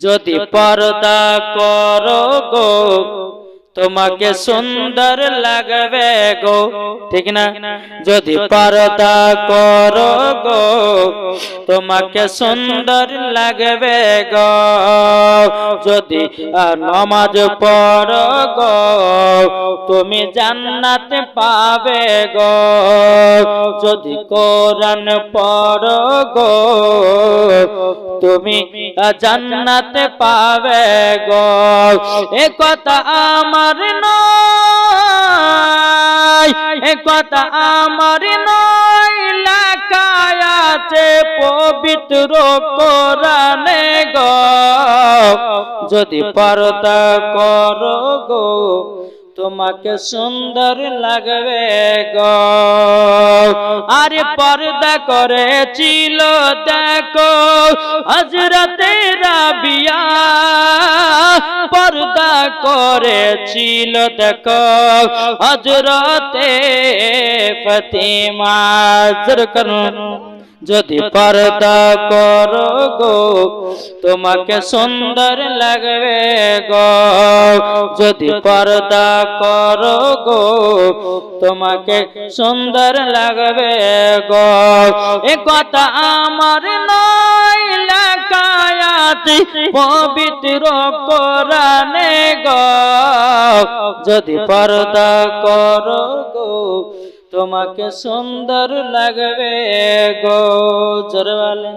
যদি পর্দা করো গো তোমাকে সুন্দর লাগবে গো। ঠিক না? যদি পর্দা করো গো তোমাকে সুন্দর লাগবে গো। যদি নমাজ পড়ো গো তুমি জান্নাত পাবে গো। যদি কোরআন পড়ো গো তুমি জান্নাত পাবে গো। এ কথা আমার এ কথা আমার নয়। লেখায় আছে পবিত্র কোরআনে গো। যদি পারতা করো গো তোমাকে সুন্দর লাগবে গো। আরে পর্দা করেছিল দেখো হজরতে রাবিয়া। পর্দা করেছিল দেখো হজরতে ফতিমা। জোর করুন যদি পর্দা করো গো, তোমাকে সুন্দর লাগবে গো। যদি পর্দা করো গো, তোমাকে সুন্দর লাগবে গো। এ কথা আমার নয় লেখায়াত পবিত্র কোরআনে গো। যদি পর্দা করো গো তোমাকে সুন্দর লাগবে গো জোরে বলেন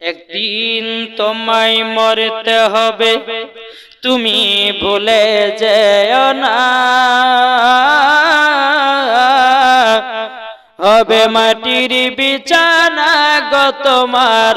একদিন তোমায় মরতে হবে, তুমি ভুলে যেও না। হবে মাটির বিছানা গো তোমার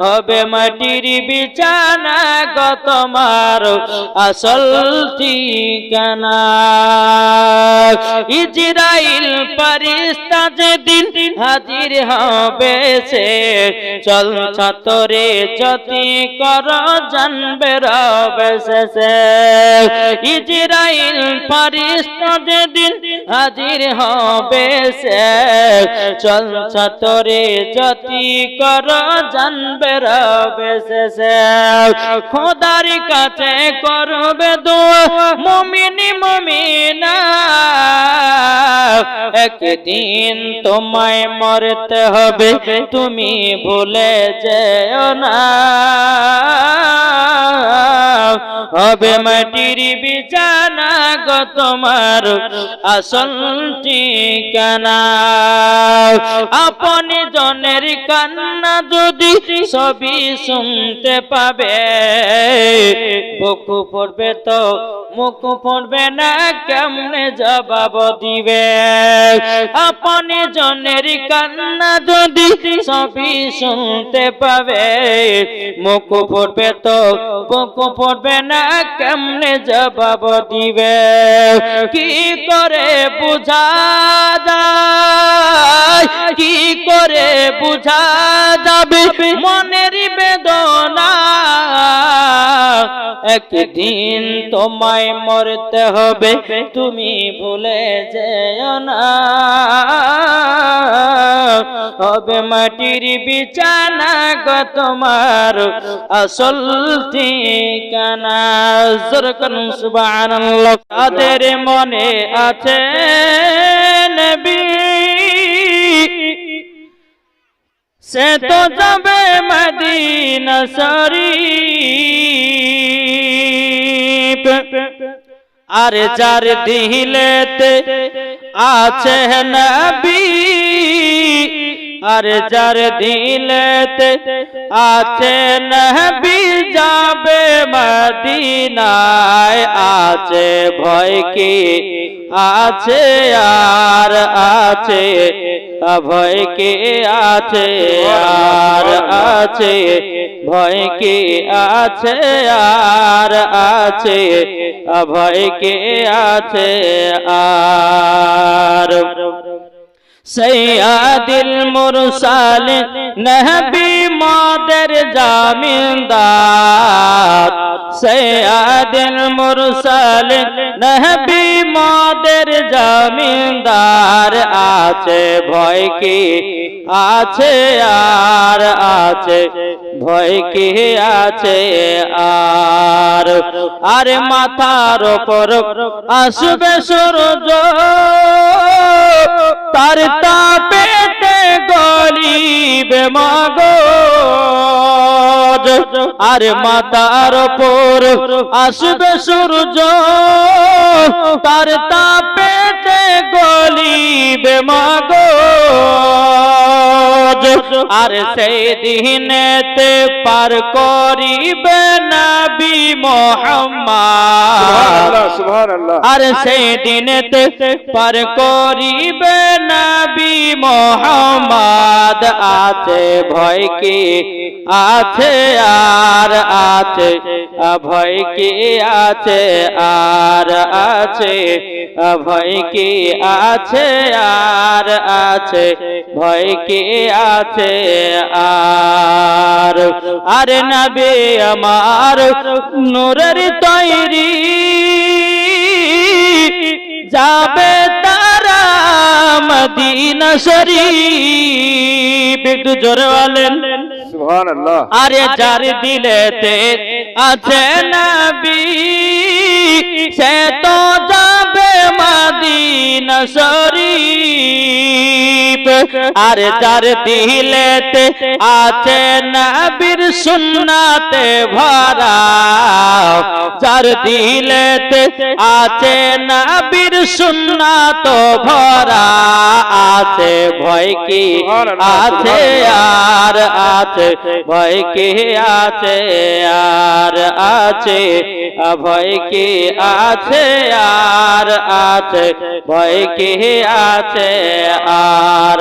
হবে মাটির বিছানা গো তোমার আসল ঠিকানা। ইজরাইল পারিস্তা যেদিন হাজির হবে সে চল ছাতরে যতি কর জানবে রবে শেষে। ইজরাইল পারিস্তা যেদিন হাজির হবে সে চল ছাতরে যতি কর জানবে খোদার কাছে করবে দো মমিনি মমিনা। একদিন তোমায় মরতে হবে তুমি ভুলে যেও না। হবে মাটির বিছানা গো তোমার আসল ঠিকানা। আপনি জনের কান্না যদি সবই শুনতে পাবে, বুকু পড়বে তো মুখ পড়বে না, কেমনে জবাব দিবে? আপনি জনের কান্না যদি সবই শুনতে পাবে, মুখ পড়বে তো বুক পড়বে না, কেমনে জবাব দিবে? কি করে বুঝা যায়? কি করে বুঝা যাবে? মনের বেদনা একদিন তোমায় মরতে হবে, তুমি ভুলে যেও না। হবে মাটির বিছানা গো তোমার আসল ঠিকানা। জোরকন সুবহানাল্লাহ। তাদের মনে আছে নবী? সে তো যাবে মদিনা শরীফ। আর যার দিলেতে আছে নবী আর যার দিলেতে আছে নবী যাবে মদিনায় আছে ভয় কি আছে আর আছে ভয় কে আছে আর আছে ভয় কে আছে আর আছে ভয় কে আছে আর। সৈয়াদিল মুরসাল নহবি মাদের জামিনদার। সৈয়াদিল মুরসাল নহবি মাদের জামিনদার। আছে ভয় কি? আছে আর আছে ভয় কি? আছে আর। আরে মাথার ওপর আসবে সূর্য তার তাপেতে গলিবে মাগো আর মাতার ওপর আসবে সূর্য। তার তাপেতে গলিবে মাগো আর সেই দিনেতে পার করিবে নবী মোহাম্মদ। আর সেই দিনেতে পার করিবে নবী মোহাম্মদ। আছে ভয় কি? আছে আর আছে। ভয় কি? আছে আর আছে। ভয় কি? আছে আর আছে। ভয় কি? আছে আর। আরে নবী আমার নূরের তৈরি যাবে তারা মদিনা শরীফ। একটু জোরে বলেন। সুবহানাল্লাহ। আরে যার দিলেতে আছে নবী সে তো যাবে মদিনা শরীফ। আরে যার দিলেতে আছে নবীর সুন্নাতে ভরা। যার দিলেতে আছে নবীর সুন্নাত ভরা। আছে ভয় কি? আছে আর আছে, ভয় কে আছে? আর আছে, ভয় কে আছে? আর আছে, ভয় কে আছে? আর